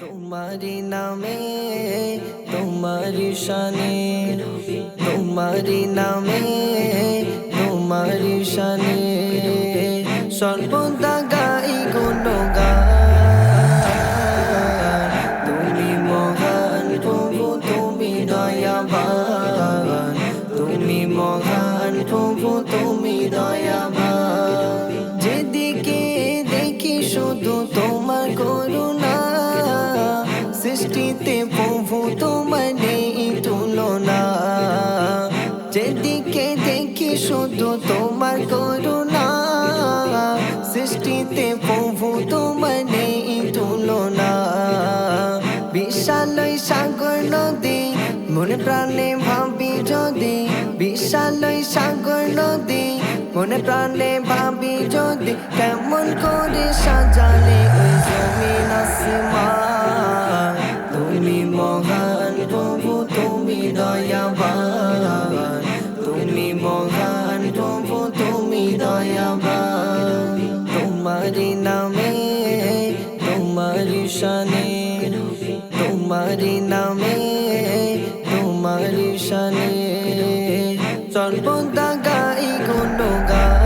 তোমারি নামে তোমারি শানে তোমারি নামে তোমারি শানে। সর্বদা সৃষ্টিতে প্রভু তোমার তুলনা যেদিকে দেখি শুধু তোমার করুণা সৃষ্টিতে প্রভু তোমার তুলনা বিশালয় সাগর নদী মনে প্রাণে ভাবি যদি বিশালয় সাগর নদী মনে প্রাণে ভাবি যদি কেমন করে শানে তোমারি নামে তোমারি শানে সর্বদা গাই গুণগান।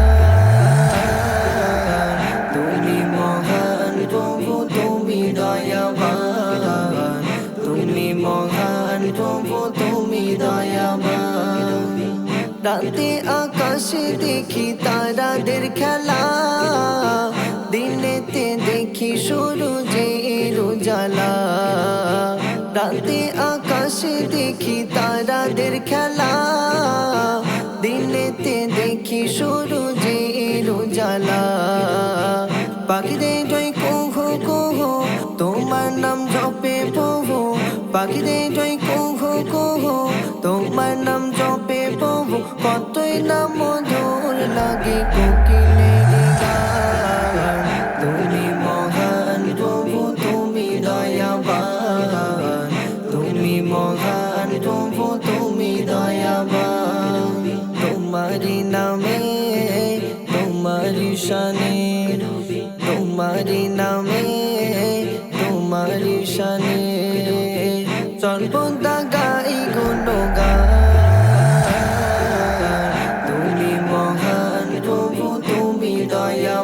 তুমি মহান প্রভু, তুমি দয়াবান। তুমি মহান প্রভু, তুমি দয়াবান। রাতে আকাশে দেখি তারাদের খেলা। রাতে আকাশে দেখি তারাদের খেলা। দিনেতে দেখি সূর্যের উজালা। পাখিদের জয় কুহু কুহু, তোমার নাম জপে প্রভু। পাখিদের জয় কুহু কুহু, তোমার নাম জপে প্রভু। কতই নাম মধুর লাগে কোকিলের তোমারি শানে তোমারি নামে তোমারি শানি সর্বদা গাই গুণগান তুমি মহান তুমি দয়া